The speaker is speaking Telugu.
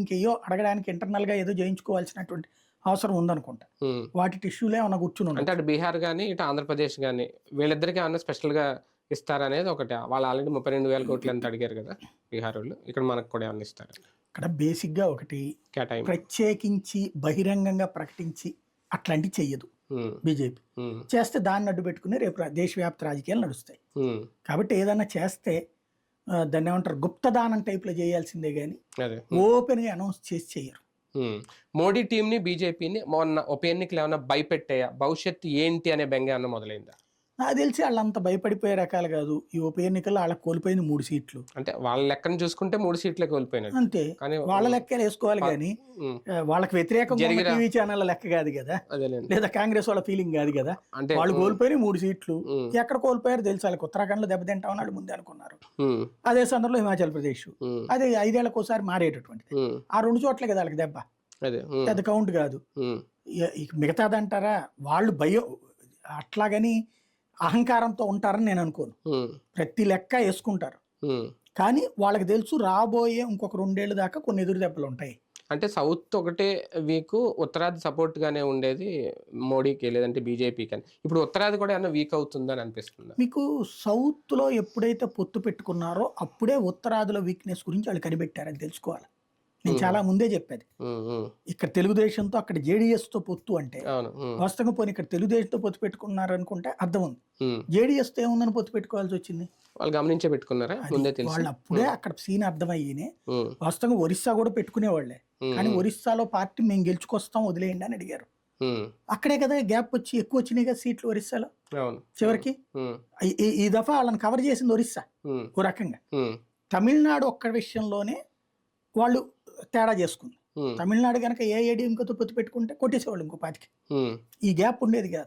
ఇంకేయో అడగడానికి ఇంటర్నల్గా ఏదో చేయించుకోవాల్సినటువంటి అవసరం ఉందనుకుంటా. వాటి టిష్యూలే ఏమైనా కూర్చుని అంటే అటు బీహార్ కానీ ఇటు ఆంధ్రప్రదేశ్ కానీ వీళ్ళిద్దరికి ఏమన్నా స్పెషల్గా ఇస్తారనేది ఒకటి. వాళ్ళు ఆల్రెడీ ముప్పై రెండు వేల కోట్లు ఎంత అడిగారు కదా బీహార్ వాళ్ళు ఇక్కడ మనకు కూడా ఏమన్నా ఇస్తారు? ఇక్కడ బేసిక్గా ఒకటి ప్రత్యేకించి బహిరంగంగా ప్రకటించి అట్లాంటివి చెయ్యదు బీజేపీ. చేస్తే దాన్ని అడ్డు పెట్టుకుని రేపు దేశవ్యాప్త రాజకీయాలు నడుస్తాయి. కాబట్టి ఏదైనా చేస్తే దాన్ని ఏమంటారు? గుప్తదానం టైప్లో చేయాల్సిందే కానీ ఓపెన్గా అనౌన్స్ చేసి చేయరు. మోడీ టీం ని బీజేపీని మొన్న ఉప ఎన్నికలు ఏమైనా భయపెట్టాయా? భవిష్యత్తు ఏంటి అనే బెంగ ఏమన్నా మొదలైందా? నాకు తెలిసి వాళ్ళంత భయపడిపోయే రకాలు కాదు. ఈ ఉప ఎన్నికల్లో వాళ్ళకి కోల్పోయింది మూడు సీట్లు. అంటే వాళ్ళ లెక్కను చూసుకుంటే మూడు సీట్లే కోల్పోయినట్టు. అంతే. వాళ్ళ లెక్కలు వేసుకోవాలి కానీ వాళ్ళకి జరిగిన- టీవీ ఛానల్ లెక్క కాదు కదా. లేదా కాంగ్రెస్ వాళ్ళ ఫీలింగ్ కాదు కదా. అంటే వాళ్ళు కోల్పోయిన మూడు సీట్లు. ఎక్కడ కోల్పోయారు తెలుసు. వాళ్ళకి ఉత్తరాఖండ్లో దెబ్బతింటామని వాళ్ళు ముందే అనుకున్నారు. అదే సందర్భంలో హిమాచల్ ప్రదేశ్. అది ఐదేళ్ళకు ఒకసారి మారేటటువంటిది ఆ రెండు చోట్లే కదా వాళ్ళకి దెబ్బ. పెద్ద కౌంట్ కాదు. మిగతాదంటారా? వాళ్ళు భయం. అట్లాగని అహంకారంతో ఉంటారని నేను అనుకోను. ప్రతి లెక్క వేసుకుంటారు. కానీ వాళ్ళకి తెలుసు రాబోయే ఇంకొక రెండేళ్ళు దాకా కొన్ని ఎదురు దెబ్బలు ఉంటాయి. అంటే సౌత్ ఒకటే వీక్ ఉత్తరాది సపోర్ట్ గానే ఉండేది మోడీకి లేదంటే బీజేపీకి అని ఇప్పుడు ఉత్తరాది కూడా ఏమన్నా వీక్ అవుతుందని అనిపిస్తుంది? మీకు సౌత్లో ఎప్పుడైతే పొత్తు పెట్టుకున్నారో అప్పుడే ఉత్తరాదిలో వీక్నెస్ గురించి వాళ్ళు కనిపెట్టారని తెలుసుకోవాలి. నేను చాలా ముందే చెప్పేది. ఇక్కడ తెలుగుదేశంతో అక్కడ జేడీఎస్తో పొత్తు అంటే వాస్తవంగా పోనీ ఇక్కడ తెలుగుదేశంతో పొత్తు పెట్టుకున్నారు అనుకుంటే అర్థం ఉంది. ఉమ్. జేడీఎస్తో ఏముందని పొత్తు పెట్టుకోవాల్సి వచ్చింది? వాళ్ళు గమనించే పెట్టుకున్నారా? ముందే తెలుసు. వాళ్ళు అప్పుడే అక్కడ సీన్ అర్థమయ్యేనే ఉమ్, వాస్తవంగా ఒరిస్సా కూడా పెట్టుకునేవాళ్ళే కానీ ఒరిస్సాలో పార్టీ మేము గెలుచుకొస్తాం వదిలేయండి అని అడిగారు. అక్కడే కదా గ్యాప్ వచ్చి ఎక్కువ వచ్చినాయి కదా సీట్లు ఒరిస్సాలో? చివరికి? ఈ- దఫా వాళ్ళని కవర్ చేసింది ఒరిస్సా. ఓ రకంగా. తమిళనాడు ఒక్క విషయంలోనే వాళ్ళు తేడా చేసుకుంది. తమిళనాడు కనుక ఏ ఏడీఎంకతో పొత్తు పెట్టుకుంటే కొట్టేసేవాళ్ళు ఇంకో పాతికి. ఈ గ్యాప్ ఉండేది కాదు.